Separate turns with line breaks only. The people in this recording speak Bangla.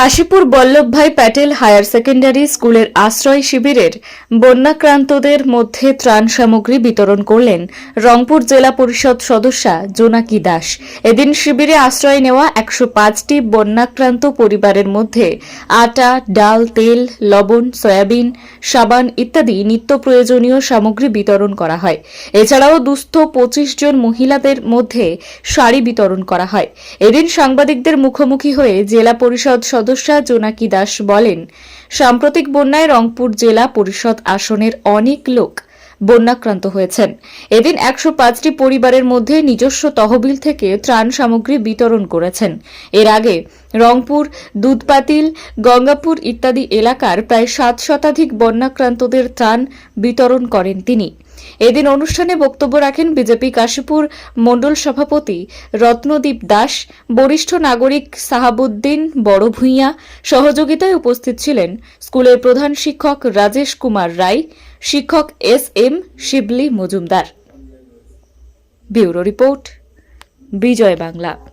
কাশীপুর বল্লভভাই প্যাটেল হায়ার সেকেন্ডারি স্কুলের আশ্রয় শিবিরের বন্যাক্রান্তদের মধ্যে ত্রাণ সামগ্রী বিতরণ করলেন রংপুর জেলা পরিষদ সদস্যা জোনাকি দাস। এদিন শিবিরে আশ্রয় নেওয়া একশো পাঁচটি বন্যাক্রান্ত পরিবারের মধ্যে আটা, ডাল, তেল, লবণ, সয়াবিন, সাবান ইত্যাদি নিত্য প্রয়োজনীয় সামগ্রী বিতরণ করা হয়। এছাড়াও দুস্থ পঁচিশ জন মহিলাদের মধ্যে শাড়ি বিতরণ করা হয়। এদিন সাংবাদিকদের মুখোমুখি হয়ে জেলা পরিষদ সদস্যা জোনাকি দাস বলেন সাম্প্রতিক বন্যায় রংপুর জেলা পরিষদ আসনের অনেক লোক বন্যাক্রান্ত হয়েছেন। এদিন একশো পাঁচটি পরিবারের মধ্যে নিজস্ব তহবিল থেকে ত্রাণ সামগ্রী বিতরণ করেছেন। এর আগে রংপুর, দুধপাতিল, গঙ্গাপুর ইত্যাদি এলাকার প্রায় সাত শতাধিক বন্যাক্রান্তদের ত্রাণ বিতরণ করেন তিনি। এদিন অনুষ্ঠানে বক্তব্য রাখেন বিজেপি কাশীপুর মণ্ডল সভাপতি রত্নদীপ দাস, বরিষ্ঠ নাগরিক সাহাবুদ্দিন বড় ভূঁইয়া সহযোগিতায় উপস্থিত ছিলেন স্কুলের প্রধান শিক্ষক রাজেশ কুমার রায় শিক্ষক S M Shibli Majumdar. Bureau report Bijoy Bangla.